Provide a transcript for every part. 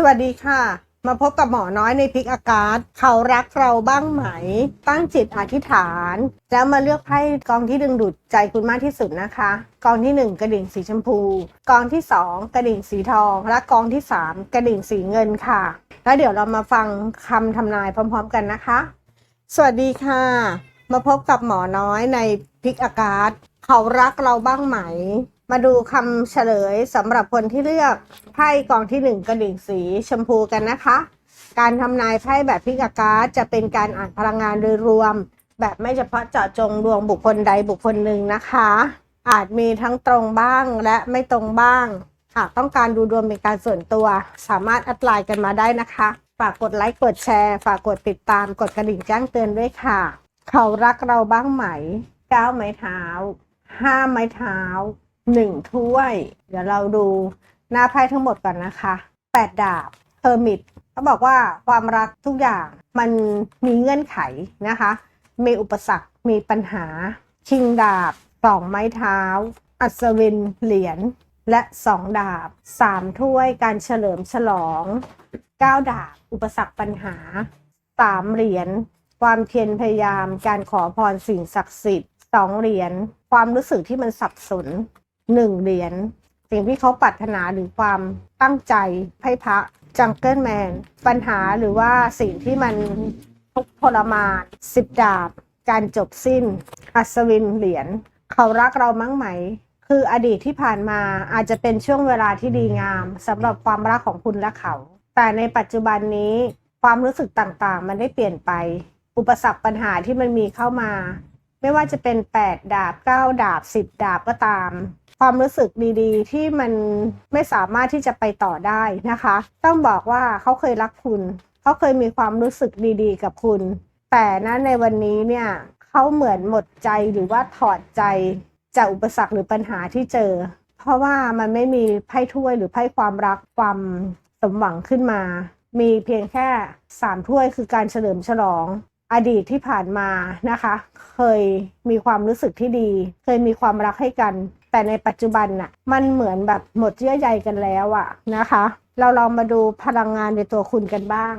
สวัสดีค่ะ มาพบกับหมอน้อยในพิกอากาศ เขารักเราบ้างไหม ตั้งจิตอธิษฐาน แล้วมาเลือกไพ่กองที่ดึงดูดใจคุณมากที่สุดนะคะ กองที่ 1 กระดิ่งสีชมพู กองที่ 2 กระดิ่งสีทอง และกองที่ 3 กระดิ่งสีเงินค่ะ แล้วเดี๋ยวเรามาฟังคำทำนายพร้อม ๆ กันนะคะ สวัสดีค่ะ มาพบกับหมอน้อยในพิกอากาศ เขารักเราบ้างไหม มาดูคำเฉลยสำหรับคนที่เลือกไพ่กองที่หนึ่งกระดิ่งสีชมพูกันนะคะ การทำนายไพ่แบบพิกากาศจะเป็นการอ่านพลังงานโดยรวม แบบไม่เฉพาะเจาะจงดวงบุคคลใดบุคคลหนึ่งนะคะ อาจมีทั้งตรงบ้างและไม่ตรงบ้าง หากต้องการดูดวงเป็นการส่วนตัว สามารถแอดไลน์กันมาได้นะคะ ฝากกดไลค์กดแชร์ ฝากกดติดตามกดกระดิ่งแจ้งเตือนด้วยค่ะ เขารักเราบ้างไหมเก้าไม้เท้าห้าไม้เท้า หนึ่งถ้วย เดี๋ยวเราดูหน้าไพ่ทั้งหมดก่อนนะคะแปดดาบเ e อร์มิตเขาบอกว่าความรักทุกอย่างมันมีเงื่อนไขนะคะ มีอุปสรรค มีปัญหา ชิงดาบสองไม้เท้า อัศวินเหรียญและสองดาบสามถ้วยการเฉลิมฉลองเก้าดาบ อุปสรรคปัญหาสามเหรียญความเพียรพยายาม การขอพรสิ่งศักดิ์สิทธิ์สองเหรียญความรู้สึกที่มันสับสน หนึ่งเหรียญสิ่งที่เขาปรารถนาหรือความตั้งใจไพ่พระจังเกิลแมนปัญหาหรือว่าสิ่งที่มันทุกข์ทรมานสิบดาบ การจบสิ้น อัศวินเหรียญเขารักเรามั้งไหม คืออดีตที่ผ่านมาอาจจะเป็นช่วงเวลาที่ดีงามสำหรับความรักของคุณและเขา แต่ในปัจจุบันนี้ความรู้สึกต่างๆ มันได้เปลี่ยนไป อุปสรรคปัญหาที่มันมีเข้ามา ไม่ว่าจะเป็น 8 ดาบ 9 ดาบ 10 ดาบก็ตาม ความรู้สึกดีๆ ที่มันไม่สามารถที่จะไปต่อได้นะคะ ต้องบอกว่าเขาเคยรักคุณ เขาเคยมีความรู้สึกดีๆ กับคุณ แต่นะในวันนี้เนี่ยเขาเหมือนหมดใจหรือว่าถอดใจจากอุปสรรคหรือปัญหาที่เจอ เพราะว่ามันไม่มีไพ่ถ้วยหรือไพ่ความรักความสมหวังขึ้นมา มีเพียงแค่สามถ้วยคือการเฉลิมฉลอง อดีตที่ผ่านมานะคะ เคยมีความรู้สึกที่ดี เคยมีความรักให้กัน แต่ในปัจจุบันน่ะมันเหมือนแบบหมดเยื่อใยกันแล้วอะนะคะ เราลองมาดูพลังงานในตัวคุณกันบ้าง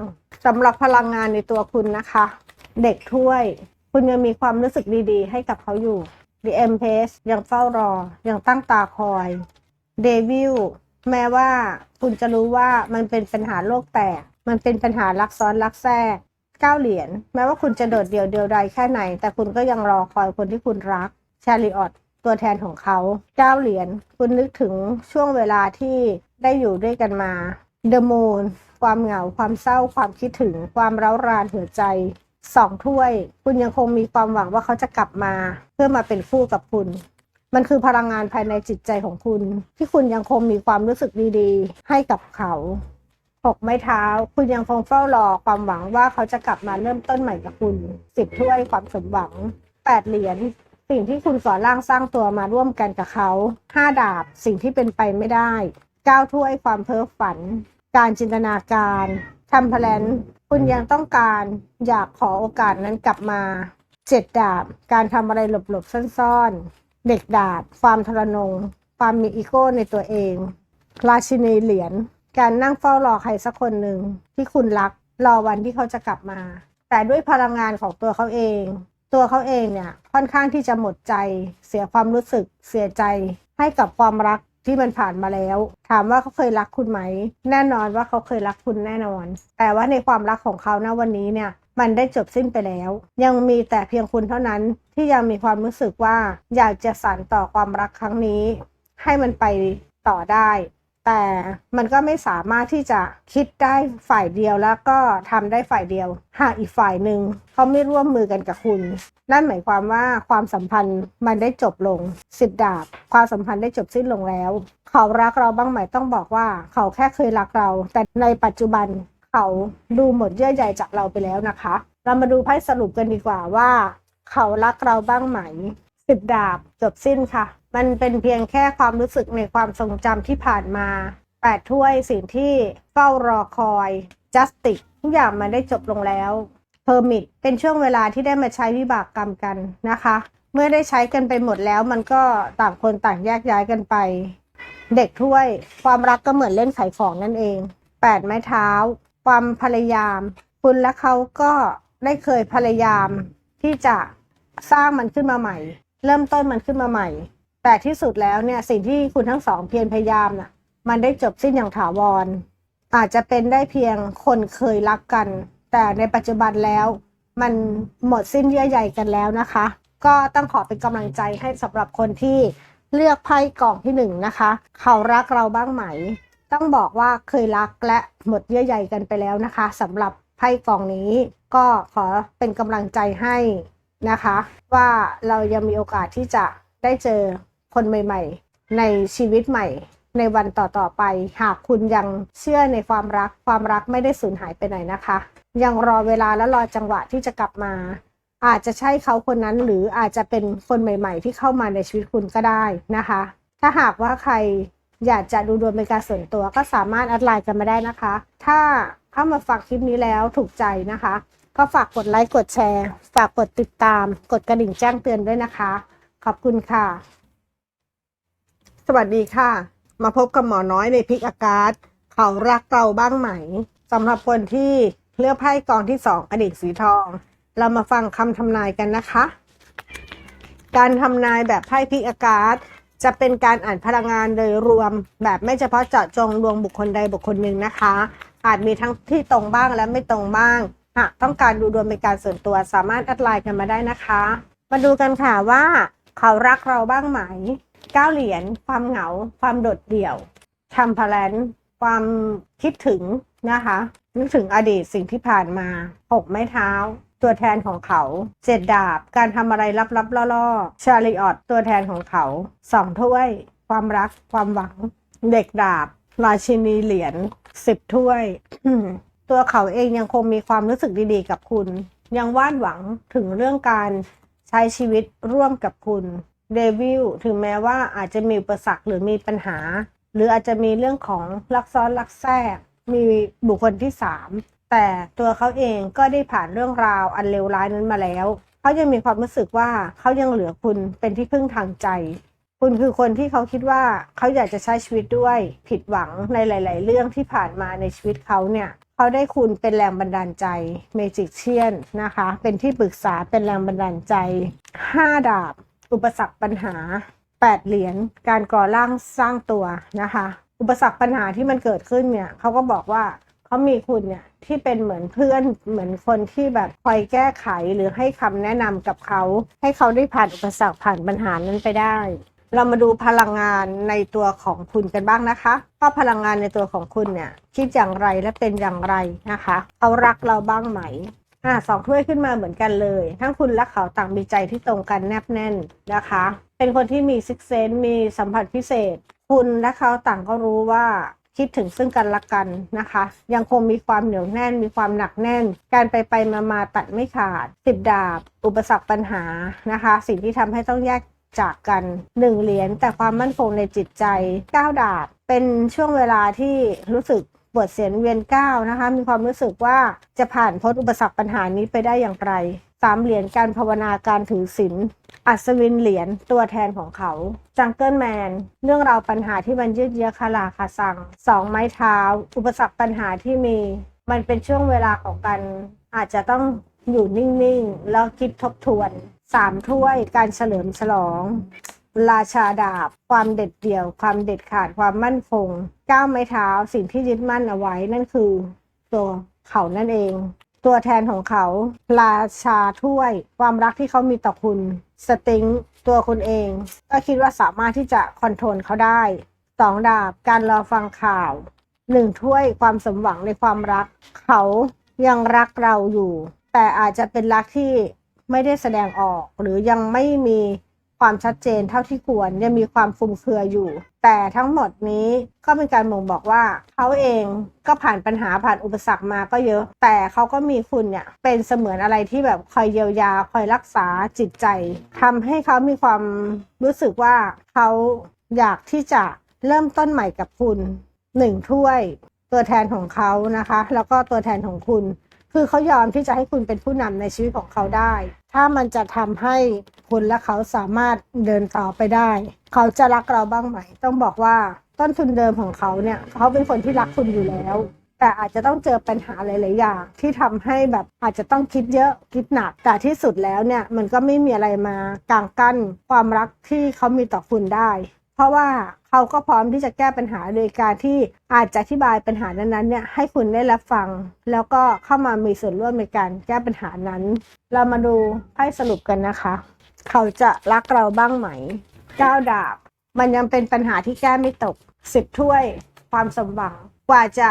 สำหรับพลังงานในตัวคุณนะคะ เด็กถ้วย คุณยังมีความรู้สึกดีๆ ให้กับเขาอยู่ The Empress ยังเฝ้ารอ ยังตั้งตาคอย เดวิลแม้ว่าคุณจะรู้ว่ามันเป็นปัญหาโลกแตก มันเป็นปัญหารักซ้อนรักแทรก เก้าเหรียญแม้ว่าคุณจะโดดเดี่ยวเดียวดายแค่ไหน แต่คุณก็ยังรอคอยคนที่คุณรักชาลิออตตัวแทนของเขาเก้าเหรียญคุณนึกถึงช่วงเวลาที่ได้อยู่ด้วยกันมาเดอะมูนความเหงาความเศร้าความคิดถึง ความร้าวรานหัวใจสองถ้วย คุณยังคงมีความหวังว่าเขาจะกลับมา เพื่อมาเป็นคู่กับคุณ มันคือพลังงานภายในจิตใจของคุณ ที่คุณยังคงมีความรู้สึกดีๆ ให้กับเขา หกไม้เท้า คุณยังคงเฝ้ารอความหวังว่าเขาจะกลับมาเริ่มต้นใหม่กับคุณสิบถ้วยความสมหวังแปดเหรียญสิ่งที่คุณก่อร่างสร้างตัวมาร่วมกันกับเขาห้าดาบสิ่งที่เป็นไปไม่ได้เก้าถ้วยความเพ้อฝัน การจินตนาการทำแพลนคุณยังต้องการอยากขอโอกาสนั้นกลับมาเจ็ดดาบ การทำอะไรหลบๆซ่อนๆ เด็กดาบ ความทรนง ความมีอีโก้ในตัวเอง ราชินีเหรียญ การนั่งเฝ้ารอใครสักคนหนึ่งที่คุณรักรอวันที่เขาจะกลับมา แต่ด้วยพลังงานของตัวเขาเอง ตัวเขาเองเนี่ยค่อนข้างที่จะหมดใจ เสียความรู้สึก เสียใจให้กับความรักที่มันผ่านมาแล้ว ถามว่าเขาเคยรักคุณไหม แน่นอนว่าเขาเคยรักคุณแน่นอน แต่ว่าในความรักของเขาณวันนี้เนี่ยมันได้จบสิ้นไปแล้ว ยังมีแต่เพียงคุณเท่านั้นที่ยังมีความรู้สึกว่าอยากจะสานต่อความรักครั้งนี้ ให้มันไปต่อได้ แต่มันก็ไม่สามารถที่จะคิดได้ฝ่ายเดียวแล้วก็ทำได้ฝ่ายเดียว หากอีกฝ่ายหนึ่งเขาไม่ร่วมมือกันกับคุณ นั่นหมายความว่าความสัมพันธ์มันได้จบลงสิบดาบ ความสัมพันธ์ได้จบสิ้นลงแล้ว เขารักเราบ้างไหมต้องบอกว่า เขาแค่เคยรักเรา แต่ในปัจจุบันเขาดูหมดเยื่อใยจากเราไปแล้วนะคะ เรามาดูไพ่สรุปกันดีกว่าว่า เขารักเราบ้างไหมสิบดาบจบสิ้นค่ะ มันเป็นเพียงแค่ความรู้สึกในความทรงจำที่ผ่านมาแปดถ้วยสิ่งที่เฝ้ารอคอย justice ทุกอย่างมันได้จบลงแล้ว permit เป็นช่วงเวลาที่ได้มาใช้วิบากกรรมกันนะคะ เมื่อได้ใช้กันไปหมดแล้วมันก็ต่างคนต่างแยกย้ายกันไป เด็กถ้วย ความรักก็เหมือนเล่นขายของนั่นเองแปดไม้เท้า ความพยายาม คุณและเขาก็ได้เคยพยายามที่จะสร้างมันขึ้นมาใหม่ เริ่มต้นมันขึ้นมาใหม่ แต่ที่สุดแล้วเนี่ยสิ่งที่คุณทั้งสองเพียรพยายามน่ะ มันได้จบสิ้นอย่างถาวร อาจจะเป็นได้เพียงคนเคยรักกัน แต่ในปัจจุบันแล้ว มันหมดสิ้นเยื่อใยกันแล้วนะคะ ก็ต้องขอเป็นกำลังใจให้สำหรับคนที่เลือกไพ่กล่องที่หนึ่งนะคะ เขารักเราบ้างไหม ต้องบอกว่าเคยรักและหมดเยื่อใยกันไปแล้วนะคะสำหรับไพ่กล่องนี้ ก็ขอเป็นกำลังใจให้นะคะ ว่าเรายังมีโอกาสที่จะได้เจอ คนใหม่ ๆ ในชีวิตใหม่ ในวันต่อๆไป หากคุณยังเชื่อในความรัก ความรักไม่ได้สูญหายไปไหนนะคะ ยังรอเวลาและรอจังหวะที่จะกลับมา อาจจะใช่เขาคนนั้นหรืออาจจะเป็นคนใหม่ ๆ ที่เข้ามาในชีวิตคุณก็ได้นะคะ ถ้าหากว่าใครอยากจะดูดวงเป็นการส่วนตัวก็สามารถแอดไลน์กันมาได้นะคะ ถ้าเข้ามาฟังคลิปนี้แล้วถูกใจนะคะ ก็ฝากกดไลค์กดแชร์ ฝากกดติดตาม กดกระดิ่งแจ้งเตือนด้วยนะคะ ขอบคุณค่ะ สวัสดีค่ะ มาพบกับหมอน้อยในพิกอากาศ เขารักเราบ้างไหมสำหรับคนที่เลือกไพ่กองที่สองกระดิ่งสีทอง เรามาฟังคำทำนายกันนะคะ การทำนายแบบไพ่พิกอากาศ จะเป็นการอ่านพลังงานโดยรวม แบบไม่เฉพาะเจาะจงดวงบุคคลใดบุคคลหนึ่งนะคะ อาจมีทั้งที่ตรงบ้างและไม่ตรงบ้างหากต้องการดูดวงเป็นการส่วนตัวสามารถแอดไลน์กันมาได้นะคะ มาดูกันค่ะว่า เขารักเราบ้างไหม เก้าเหรียญความเหงา ความโดดเดี่ยวทำพลันความคิดถึงนะคะนึกถึงอดีตสิ่งที่ผ่านมาหกไม้เท้า ตัวแทนของเขาเจ็ดดาบ การทำอะไรลับๆล่อๆชาลิออตตัวแทนของเขาสองถ้วย ความรัก ความหวัง เด็กดาบราชินีเหรียญสิบถ้วย ตัวเขาเองยังคงมีความรู้สึกดีๆ กับคุณ ยังวาดหวังถึงเรื่องการใช้ชีวิตร่วมกับคุณ เดวิลถึงแม้ว่าอาจจะมีอุปสรรคหรือมีปัญหา หรืออาจจะมีเรื่องของลักซ้อนลักแทรก มีบุคคลที่สามแต่ตัวเขาเองก็ได้ผ่านเรื่องราวอันเลวร้ายนั้นมาแล้ว เขายังมีความรู้สึกว่าเขายังเหลือคุณเป็นที่พึ่งทางใจ คุณคือคนที่เขาคิดว่าเขาอยากจะใช้ชีวิตด้วย ผิดหวังในหลาย ๆ เรื่องที่ผ่านมาในชีวิตเขาเนี่ยเขาได้คุณเป็นแรงบันดาลใจเมจิกเชียนนะคะ เป็นที่ปรึกษาเป็นแรงบันดาลใจ 5 ดาบ อุปสรรคปัญหา 8 เหรียญการก่อร่างสร้างตัวนะคะ อุปสรรคปัญหาที่มันเกิดขึ้นเนี่ยเขาก็บอกว่าเขามีคุณเนี่ยที่เป็นเหมือนเพื่อนเหมือนคนที่แบบคอยแก้ไขหรือให้คำแนะนำกับเขา ให้เขาได้ผ่านอุปสรรคผ่านปัญหานั้นไปได้ เรามาดูพลังงานในตัวของคุณกันบ้างนะคะว่าพลังงานในตัวของคุณเนี่ยคิดอย่างไรและเป็นอย่างไรนะคะเขารักเราบ้างไหม อ่าสองถ้วยขึ้นมาเหมือนกันเลย ทั้งคุณและเขาต่างมีใจที่ตรงกันแนบแน่นนะคะ เป็นคนที่มีซิกเซนมีสัมผัสพิเศษ คุณและเขาต่างก็รู้ว่าคิดถึงซึ่งกันและกันนะคะ ยังคงมีความเหนียวแน่น มีความหนักแน่น การไปไปมามาตัดไม่ขาดสิบดาบ อุปสรรคปัญหานะคะ สิ่งที่ทำให้ต้องแยกจากกันหนึ่งเหรียญแต่ความมั่นคงในจิตใจก้าดาบ เป็นช่วงเวลาที่รู้สึก วดเสียนเวียนก้าวนะคะ มีความรู้สึกว่าจะผ่านพ้นอุปสรรคปัญหานี้ไปได้อย่างไรสามเหรียญการภาวนาการถือศีลอัศวินเหรียญตัวแทนของเขาจังเกิลแมนเรื่องราวปัญหาที่มันยืดเยื้อคาราคาซังสองไม้เท้า อุปสรรคปัญหาที่มี มันเป็นช่วงเวลาของการอาจจะต้องอยู่นิ่ง ๆ แล้วคิดทบทวนสามถ้วยการเฉลิมฉลอง ราชาดาบ ความเด็ดเดี่ยว ความเด็ดขาดความมั่นคงก้าวไม้เท้าสิ่งที่ยึดมั่นเอาไว้นั่นคือ ตัวเขานั่นเอง ตัวแทนของเขาราชาถ้วย ความรักที่เขามีต่อคุณสติงตัวคุณเอง ก็คิดว่าสามารถที่จะคอนโทรลเขาได้สองดาบการรอฟังข่าวหนึ่งถ้วยความสมหวังในความรัก เขายังรักเราอยู่ แต่อาจจะเป็นรักที่ไม่ได้แสดงออกหรือยังไม่มี ความชัดเจนเท่าที่ควรยังมีความฟุ่มเฟือยอยู่ แต่ทั้งหมดนี้ก็เป็นการบ่งบอกว่าเขาเองก็ผ่านปัญหาผ่านอุปสรรคมาก็เยอะ แต่เขาก็มีคุณเนี่ยเป็นเสมือนอะไรที่แบบคอยเยียวยาคอยรักษาจิตใจทำให้เขามีความรู้สึกว่าเขาอยากที่จะเริ่มต้นใหม่กับคุณหนึ่งถ้วยตัวแทนของเขานะคะ แล้วก็ตัวแทนของคุณ คือเขายอมที่จะให้คุณเป็นผู้นำในชีวิตของเขาได้ ถ้ามันจะทำให้คุณและเขาสามารถเดินต่อไปได้ เขาจะรักเราบ้างไหม ต้องบอกว่าต้นทุนเดิมของเขาเนี่ย เขาเป็นคนที่รักคุณอยู่แล้ว แต่อาจจะต้องเจอปัญหาหลาย ๆ อย่าง ที่ทำให้แบบอาจจะต้องคิดเยอะคิดหนัก แต่ที่สุดแล้วเนี่ยมันก็ไม่มีอะไรมากางกั้นความรักที่เขามีต่อคุณได้ เพราะว่าเขาก็พร้อมที่จะแก้ปัญหาโดยการที่อาจจะอธิบายปัญหานั้นๆเนี่ยให้คุณได้รับฟัง แล้วก็เข้ามามีส่วนร่วมในการแก้ปัญหานั้น เรามาดูไพ่สรุปกันนะคะ เขาจะรักเราบ้างไหมเก้าดาบ มันยังเป็นปัญหาที่แก้ไม่ตกสิบถ้วยความสมหวังกว่าจะ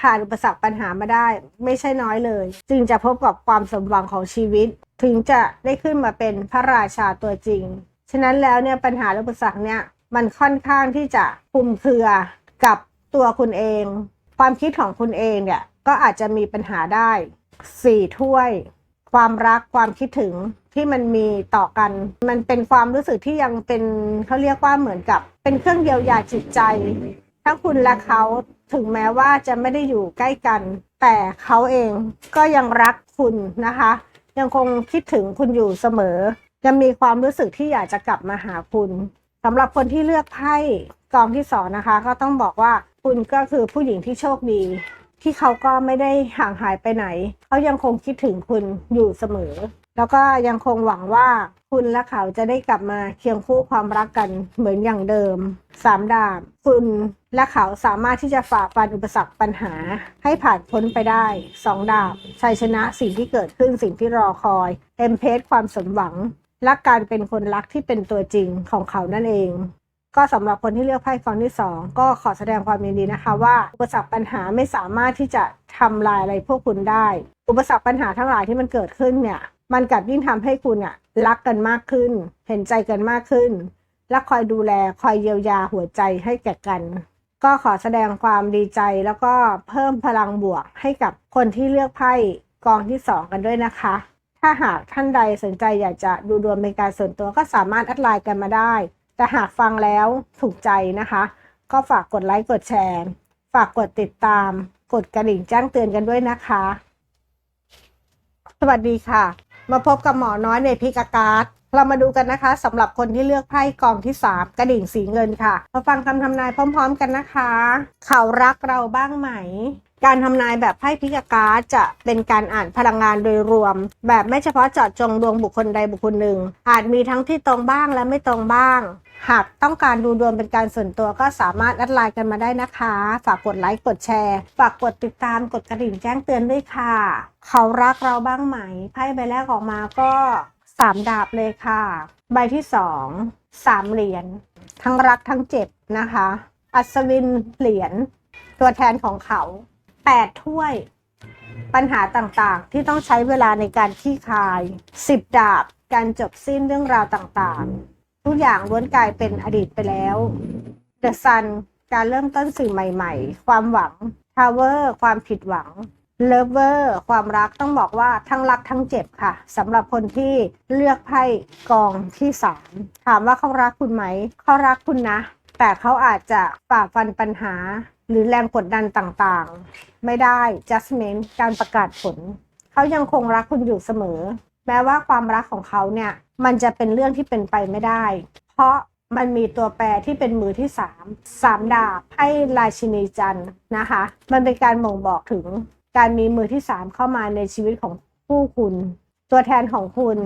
ผ่านอุปสรรคปัญหามาได้ ไม่ใช่น้อยเลย จึงจะพบกับความสมหวังของชีวิต ถึงจะได้ขึ้นมาเป็นพระราชาตัวจริง ฉะนั้นแล้วเนี่ยปัญหาอุปสรรคเนี่ย มันค่อนข้างที่จะคุมเครือกับตัวคุณเอง ความคิดของคุณเองเนี่ยก็อาจจะมีปัญหาได้สี่ถ้วย ความรักความคิดถึงที่มันมีต่อกัน มันเป็นความรู้สึกที่ยังเป็นเขาเรียกว่าเหมือนกับ เป็นเครื่องเยียวยาจิตใจทั้งคุณและเขาถึงแม้ว่าจะไม่ได้อยู่ใกล้กัน แต่เขาเองก็ยังรักคุณนะคะ ยังคงคิดถึงคุณอยู่เสมอยังมีความรู้สึกที่อยากจะกลับมาหาคุณ สำหรับคนที่เลือกไพ่กองที่สองนะคะ ก็ต้องบอกว่าคุณก็คือผู้หญิงที่โชคดี ที่เขาก็ไม่ได้ห่างหายไปไหน เขายังคงคิดถึงคุณอยู่เสมอ แล้วก็ยังคงหวังว่าคุณและเขาจะได้กลับมาเคียงคู่ความรักกันเหมือนอย่างเดิมสามดาบคุณและเขาสามารถที่จะฝ่าฟันอุปสรรคปัญหา ให้ผ่านพ้นไปได้สองดาบชัยชนะสิ่งที่เกิดขึ้นสิ่งที่รอคอยเอ็มเพสความสมหวัง และการเป็นคนรักที่เป็นตัวจริงของเขานั่นเอง ก็สำหรับคนที่เลือกไพ่กองที่ 2 ก็ขอแสดงความยินดีนะคะว่า อุปสรรคปัญหาไม่สามารถที่จะทำลายอะไรพวกคุณได้ อุปสรรคปัญหาทั้งหลายที่มันเกิดขึ้นเนี่ยมันกลับยิ่งทำให้คุณอะรักกันมากขึ้น เห็นใจกันมากขึ้น และคอยดูแลคอยเยียวยาหัวใจให้แก่กัน ก็ขอแสดงความดีใจแล้วก็เพิ่มพลังบวกให้กับคนที่เลือกไพ่กองที่2กันด้วยนะคะ ถ้าหากท่านใดสนใจอยากจะดูดวงเป็นการส่วนตัวก็สามารถแอดไลน์กันมาได้ แต่หากฟังแล้วถูกใจนะคะ ก็ฝากกดไลค์กดแชร์ ฝากกดติดตาม กดกระดิ่งแจ้งเตือนกันด้วยนะคะ สวัสดีค่ะ มาพบกับหมอน้อยในพิกอากาศเรามาดูกันนะคะสำหรับคนที่เลือกไพ่กองที่ 3 กระดิ่งสีเงินค่ะ มาฟังคำทำนายพร้อม ๆ กันนะคะ เขารักเราบ้างไหม การทำนายแบบไพ่พิกาการ์ดจะเป็นการอ่านพลังงานโดยรวม แบบไม่เฉพาะเจาะจงดวงบุคคลใดบุคคลหนึ่ง อาจมีทั้งที่ตรงบ้างและไม่ตรงบ้าง หากต้องการดูดวงเป็นการส่วนตัวก็สามารถแอดไลน์กันมาได้นะคะ ฝากกดไลค์กดแชร์ ฝากกดติดตามกดกระดิ่งแจ้งเตือนด้วยค่ะ เขารักเราบ้างไหมไพ่ใบแรกออกมาก็สามดาบเลยค่ะ ใบที่สองสามเหรียญทั้งรักทั้งเจ็บนะคะ อัศวินเหรียญตัวแทนของเขา แปดถ้วย ปัญหาต่างๆ ที่ต้องใช้เวลาในการขี้คายสิบดาบ การจบสิ้นเรื่องราวต่างๆ ทุกอย่างล้วนกลายเป็นอดีตไปแล้ว The Sun การเริ่มต้นสิ่งใหม่ๆ ความหวัง Tower ความผิดหวัง Lover ความรักต้องบอกว่าทั้งรักทั้งเจ็บค่ะสำหรับคนที่เลือกไพ่กองที่สามถามว่าเขารักคุณไหม เขารักคุณนะ แต่เขาอาจจะฝ่าฟันปัญหา หรือแรงกดดันต่างๆ ไม่ได้ judgment การประกาศผล เขายังคงรักคุณอยู่เสมอ แม้ว่าความรักของเขาเนี่ยมันจะเป็นเรื่องที่เป็นไปไม่ได้ เพราะมันมีตัวแปรที่เป็นมือที่สามสามดาบให้ราชินีจันทร์นะคะ มันเป็นการบ่งบอกถึงการมีมือที่สามเข้ามาในชีวิตของผู้คุณ ตัวแทนของคุณ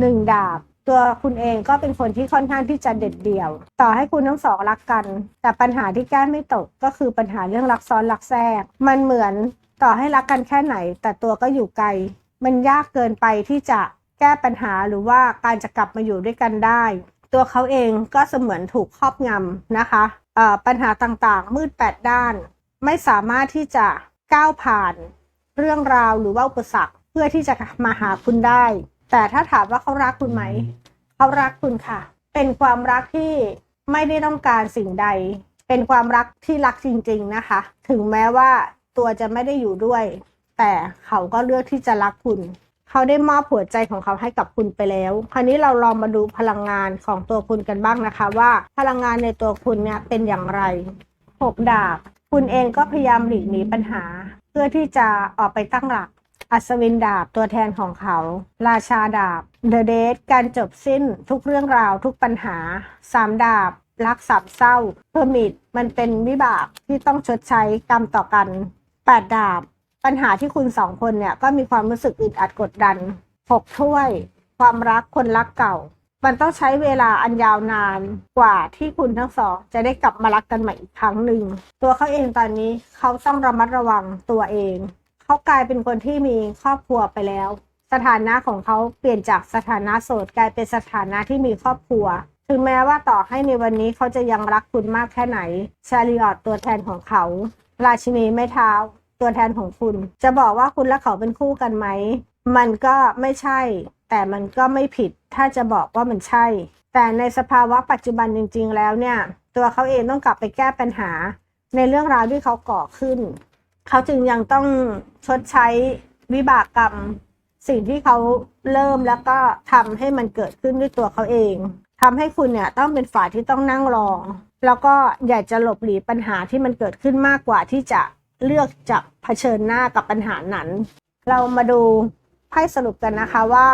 หนึ่งดาบ ตัวคุณเองก็เป็นคนที่ค่อนข้างที่จะเด็ดเดี่ยว ต่อให้คุณทั้งสองรักกัน แต่ปัญหาที่แก้ไม่ตกก็คือปัญหาเรื่องรักซ้อนรักแทรก มันเหมือนต่อให้รักกันแค่ไหน แต่ตัวก็อยู่ไกล มันยากเกินไปที่จะแก้ปัญหาหรือว่าการจะกลับมาอยู่ด้วยกันได้ ตัวเขาเองก็เสมือนถูกครอบงำนะคะปัญหาต่างๆ มืดแปดด้าน ไม่สามารถที่จะก้าวผ่านเรื่องราวหรือว่าอุปสรรคเพื่อที่จะมาหาคุณได้ แต่ถ้าถามว่าเขารักคุณไหม เขารักคุณค่ะ เป็นความรักที่ไม่ได้ต้องการสิ่งใด เป็นความรักที่รักจริง ๆนะคะ ถึงแม้ว่าตัวจะไม่ได้อยู่ด้วย แต่เขาก็เลือกที่จะรักคุณ เขาได้มอบหัวใจของเขาให้กับคุณไปแล้ว คราวนี้เราลองมาดูพลังงานของตัวคุณกันบ้างนะคะ ว่าพลังงานในตัวคุณเนี่ยเป็นอย่างไรหกดาบ คุณเองก็พยายามหลีกหนีปัญหา เพื่อที่จะออกไปตั้งหลัก อัศวินดาบตัวแทนของเขา ราชาดาบเดอะเดทการจบสิ้นทุกเรื่องราวทุกปัญหาสามดาบรักสามเศร้าเพอร์มิตมันเป็นวิบากที่ต้องชดใช้กรรมต่อกันแปดดาบ ปัญหาที่คุณสองคนเนี่ยก็มีความรู้สึกอึดอัดกดดันหกถ้วย ความรักคนรักเก่า มันต้องใช้เวลาอันยาวนานกว่าที่คุณทั้งสอง จะได้กลับมารักกันใหม่อีกครั้งหนึ่งตัวเขาเองตอนนี้เขาต้องระมัดระวังตัวเอง เขากลายเป็นคนที่มีครอบครัวไปแล้ว สถานะของเขาเปลี่ยนจากสถานะโสดกลายเป็นสถานะที่มีครอบครัว ถึงแม้ว่าต่อให้ในวันนี้เขาจะยังรักคุณมากแค่ไหน ชาลิออตตัวแทนของเขา ราชินีไม้เท้า ตัวแทนของคุณ จะบอกว่าคุณและเขาเป็นคู่กันไหม มันก็ไม่ใช่ แต่มันก็ไม่ผิด ถ้าจะบอกว่ามันใช่ แต่ในสภาวะปัจจุบันจริง ๆ แล้วเนี่ย ตัวเขาเองต้องกลับไปแก้ปัญหา ในเรื่องราวที่เขาก่อขึ้น เขาจึงยังต้องชดใช้วิบากกรรม สิ่งที่เขาเริ่มแล้วก็ทำให้มันเกิดขึ้นด้วยตัวเขาเองทำให้คุณเนี่ยต้องเป็นฝ่ายที่ต้องนั่งรอ แล้วก็อยากจะหลบหลีปัญหาที่มันเกิดขึ้นมากกว่าที่จะเลือกจะเผชิญหน้ากับปัญหานั้น เรามาดูไพ่สรุปกันนะคะว่า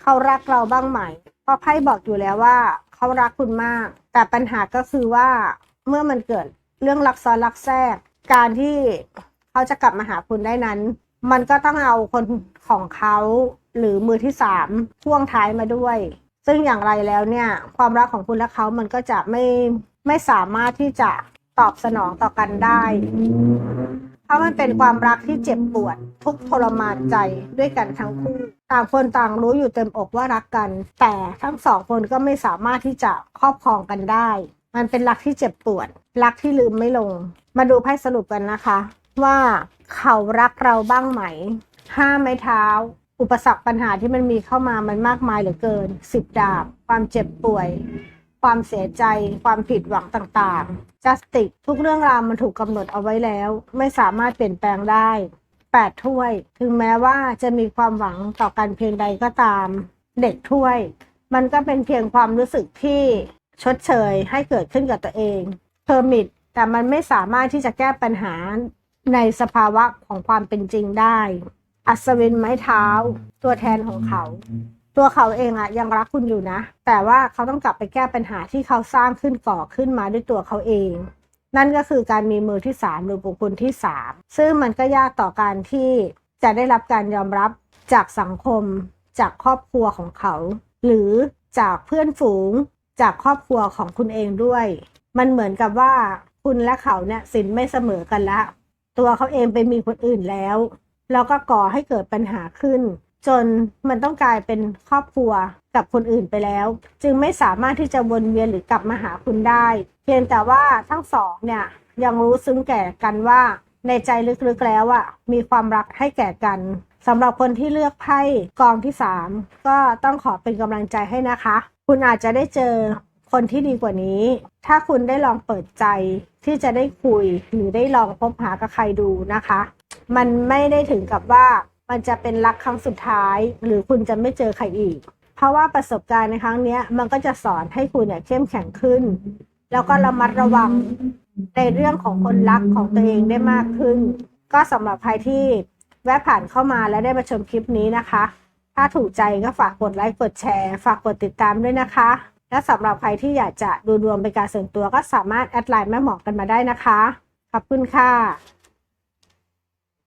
เขารักเราบ้างไหมเพราะไพ่บอกอยู่แล้วว่า เขารักคุณมาก แต่ปัญหาก็คือว่าเมื่อมันเกิดเรื่องรักซ้อนรักแทรก การที่ เขาจะกลับมาหาคุณได้นั้น มันก็ต้องเอาคนของเขาหรือมือที่สามพ่วงท้ายมาด้วย ซึ่งอย่างไรแล้วเนี่ยความรักของคุณและเขามันก็จะไม่ไม่สามารถที่จะตอบสนองต่อกันได้ เพราะมันเป็นความรักที่เจ็บปวด ทุกทรมานใจด้วยกันทั้งคู่ต่างคนต่างรู้อยู่เต็มอกว่ารักกัน แต่ทั้งสองคนก็ไม่สามารถที่จะครอบครองกันได้ มันเป็นรักที่เจ็บปวด รักที่ลืมไม่ลง มาดูไพ่สรุปกันนะคะ ว่าเขารักเราบ้างไหม ห้าไม้เท้า อุปสรรคปัญหาที่มันมีเข้ามามันมากมายเหลือเกิน สิบดาบ ความเจ็บป่วย ความเสียใจ ความผิดหวังต่างๆ จัสติกทุกเรื่องราวมันถูกกำหนดเอาไว้แล้ว ไม่สามารถเปลี่ยนแปลงได้แปดถ้วย ถึงแม้ว่าจะมีความหวังต่อกันเพียงใดก็ตาม เด็กถ้วย มันก็เป็นเพียงความรู้สึกที่ชดเชยให้เกิดขึ้นกับตัวเองเพอร์มิตแต่มันไม่สามารถที่จะแก้ปัญหา ในสภาวะของความเป็นจริงได้ อัศวินไม้เท้า ตัวแทนของเขา ตัวเขาเองอะยังรักคุณอยู่นะ แต่ว่าเขาต้องกลับไปแก้ปัญหาที่เขาสร้างขึ้นก่อขึ้นมาด้วยตัวเขาเอง นั่นก็คือการมีมือที่สามหรือบุคคลที่สามซึ่งมันก็ยากต่อการที่จะได้รับการยอมรับจากสังคม จากครอบครัวของเขา หรือจากเพื่อนฝูง จากครอบครัวของคุณเองด้วย มันเหมือนกับว่าคุณและเขาเนี่ยสินไม่เสมอกันละ ตัวเขาเองไปมีคนอื่นแล้ว แล้วก็ก่อให้เกิดปัญหาขึ้น จนมันต้องกลายเป็นครอบครัวกับคนอื่นไปแล้ว จึงไม่สามารถที่จะวนเวียนหรือกลับมาหาคุณได้ เพียงแต่ว่าทั้งสองเนี่ยยังรู้ซึ้งแก่กันว่าในใจลึกๆแล้วอะมีความรักให้แก่กันสำหรับคนที่เลือกไพ่กองที่สามก็ต้องขอเป็นกำลังใจให้นะคะ คุณอาจจะได้เจอ คนที่ดีกว่านี้ ถ้าคุณได้ลองเปิดใจที่จะได้คุยหรือได้ลองพบหากับใครดูนะคะ มันไม่ได้ถึงกับว่ามันจะเป็นรักครั้งสุดท้าย หรือคุณจะไม่เจอใครอีก เพราะว่าประสบการณ์ในครั้งนี้มันก็จะสอนให้คุณเนี่ยเข้มแข็งขึ้น แล้วก็ระมัดระวังในเรื่องของคนรักของตัวเองได้มากขึ้น ก็สำหรับใครที่แวะผ่านเข้ามาและได้มาชมคลิปนี้นะคะ ถ้าถูกใจก็ฝากกดไลค์กดแชร์ ฝากกดติดตามด้วยนะคะ และสำหรับใครที่อยากจะดูดวงเป็นการส่วนตัวก็สามารถแอดไลน์แม่หมอกันมาได้นะคะ ขอบคุณค่ะ